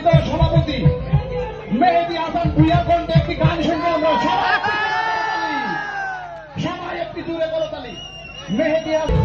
বিদ্যালয়ের সভাপতি মেহেদি আসান ভুইয়া কণ্ঠে একটি গান শুনব আমরা সবাই। একটি দূরে করতালি মেহেদি আসান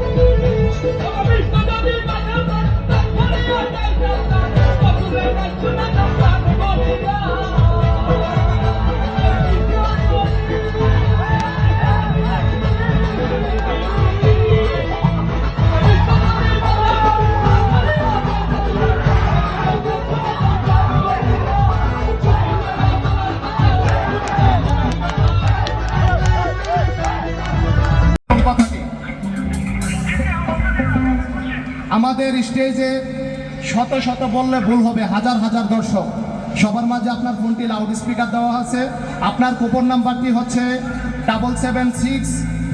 আমাদের স্টেজে শত শত বললে ভুল হবে, হাজার হাজার দর্শক। সবার মাঝে আপনার ফোনটি লাউড স্পিকার দেওয়া আছে। আপনার কুপন নাম্বারটি হচ্ছে double seven six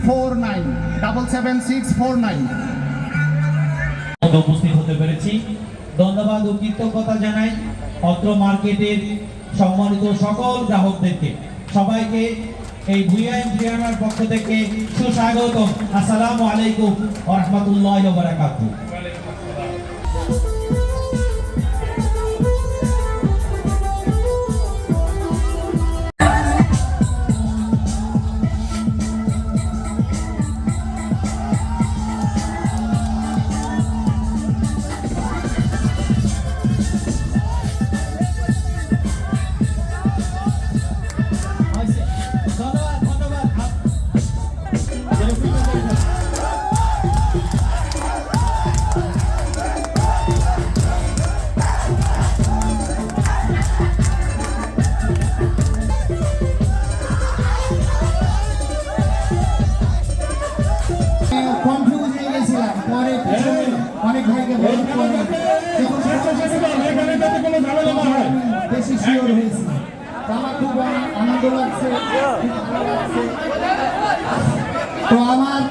four nine double seven six four nine উপস্থিত হতে পেরেছি। ধন্যবাদ, ও কৃতজ্ঞতা জানাই অত্র মার্কেটের সম্মানিত সকল গ্রাহকদেরকে। সবাইকে এই ফ্রিয়ানার পক্ষ থেকে সুস্বাগতম। আসসালামু আলাইকুম ওয়া অনেক ভাইকে বলার পরে যখন বেশি শিওর হয়েছি। তো আমার খুব আনন্দ লাগছে। তো আমার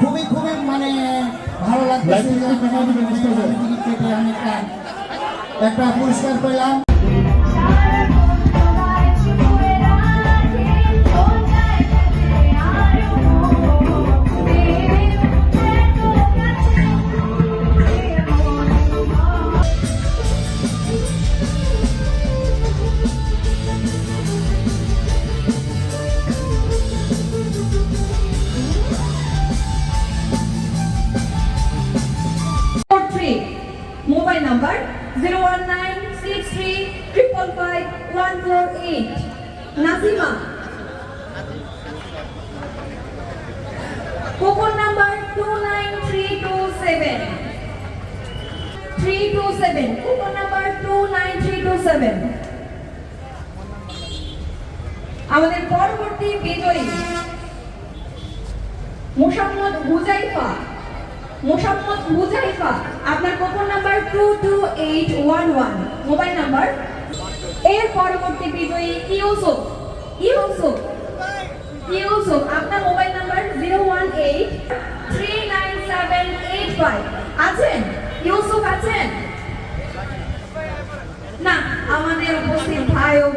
খুবই খুবই মানে ভালো আমি একটা পুরস্কার পেলাম। One four eight. Nazima. Coupon number two nine three two seven. Three two seven. Coupon number two nine three two seven. আমাদের পরবর্তী বিজয়ী মোসাম্মদ হুজাইফা মোসাম্মদ হুজাইফা আপনার coupon number two two eight one one mobile number এর পরবর্তী বিজয়ী ইউসুফ। ইউসুফ। ইউসুফ, আপনার mobile number zero one eight three nine seven eight five. আছেন? ইউসুফ আছেন? না, আমাদের উপস্থিত ভাই ও